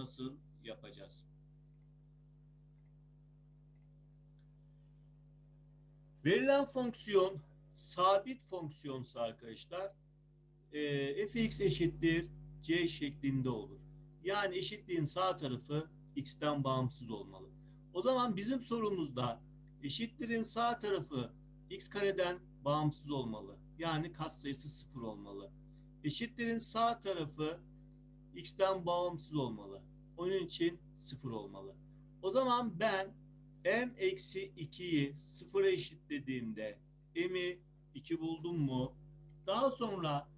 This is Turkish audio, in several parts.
nasıl yapacağız? Verilen fonksiyon sabit fonksiyonsa arkadaşlar e, fx eşittir c şeklinde olur. Yani eşitliğin sağ tarafı x'ten bağımsız olmalı. O zaman bizim sorumuzda eşitliğin sağ tarafı x kareden bağımsız olmalı. Yani katsayısı sıfır olmalı. Eşitliğin sağ tarafı x'ten bağımsız olmalı. Onun için sıfır olmalı. O zaman ben m eksi 2'yi sıfıra eşitlediğimde m'i 2 buldum mu? Daha sonra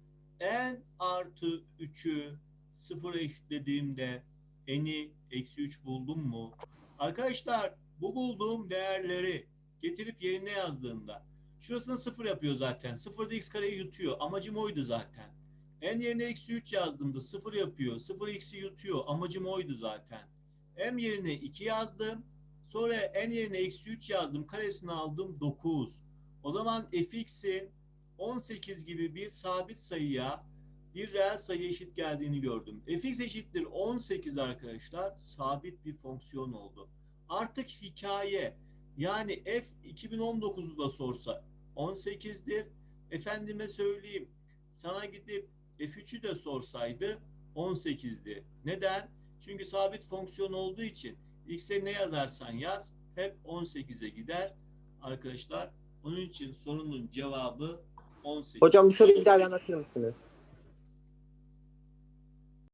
n artı 3'ü sıfıra eşitlediğimde n'i eksi 3 buldum mu? Arkadaşlar bu bulduğum değerleri getirip yerine yazdığımda şurasını sıfır yapıyor zaten. Sıfırda x kareyi yutuyor. Amacım oydu zaten. N yerine eksi 3 yazdığımda sıfır yapıyor. Sıfır x'i yutuyor. Amacım oydu zaten. m yerine 2 yazdım. Sonra n yerine eksi 3 yazdım. Karesini aldım 9. O zaman fx'in 18 gibi bir sabit sayıya bir reel sayı eşit geldiğini gördüm. fx eşittir 18 arkadaşlar. Sabit bir fonksiyon oldu. Artık hikaye yani f 2019'u da sorsa 18'dir. Efendime söyleyeyim sana gidip f3'ü de sorsaydı 18'di. Neden? Çünkü sabit fonksiyon olduğu için x'e ne yazarsan yaz hep 18'e gider arkadaşlar. Onun için sorunun cevabı 18. Hocam bir daha anlatır mısınız?